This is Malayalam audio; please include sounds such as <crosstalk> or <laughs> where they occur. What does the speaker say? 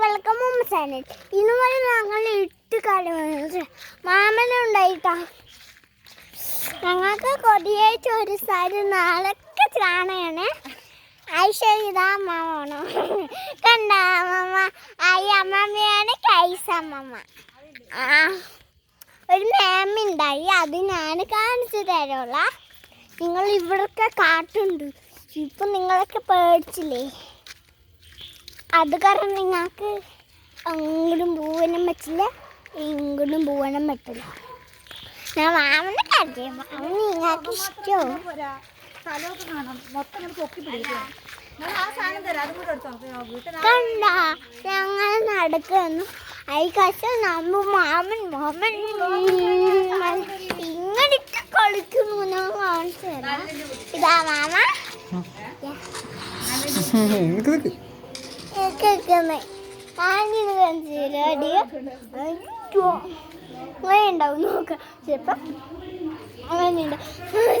വെൽക്കം ചാനൽ ഇന്ന് വരെ ഞങ്ങൾ ഇട്ട് കളി മാമനുണ്ടായിട്ടാ. ഞങ്ങൾക്ക് കൊടിയേറ്റ് ഒരു സാരി നാളൊക്കെ ഐശ്വര്യ ഇതാ അമ്മാവാണോ? കണ്ട അമ്മമ്മ ഐ അമ്മമ്മയാണ് കൈസ അമ്മമ്മ ആ ഒരു മേമുണ്ടായി അത് ഞാൻ കാണിച്ചു തരുള്ള നിങ്ങൾ ഇവിടൊക്കെ കാട്ടുണ്ട്. ഇപ്പം നിങ്ങളൊക്കെ പേടിച്ചില്ലേ? അത് കാരണം നിങ്ങൾക്ക് അങ്ങോട്ടും പോവാനും പറ്റില്ല ഇങ്ങോട്ടും പോവാനും പറ്റില്ല. ഞാൻ മാമനെ കാര്യം മാമൻ നിങ്ങൾക്ക് ഇഷ്ടമോ ഇങ്ങനെ കണ്ട ഞങ്ങൾ നടക്കുന്നു. അയക്കാശ നമ്മ മാമൻ മാമൻ ഇങ്ങനെയൊക്കെ കളിക്കുന്നു. ഞാൻ കാണിച്ചു തരാം. ഇതാ മാമ. <laughs> കേൾക്കുന്നേ. കാണിന്ന് കാണിച്ചു തരാം അടിയോ? അയ്യോ. അങ്ങനെ ഉണ്ടാവും നോക്കാം. ചിലപ്പം അങ്ങനെയുണ്ട് ബിസ്റ്റ്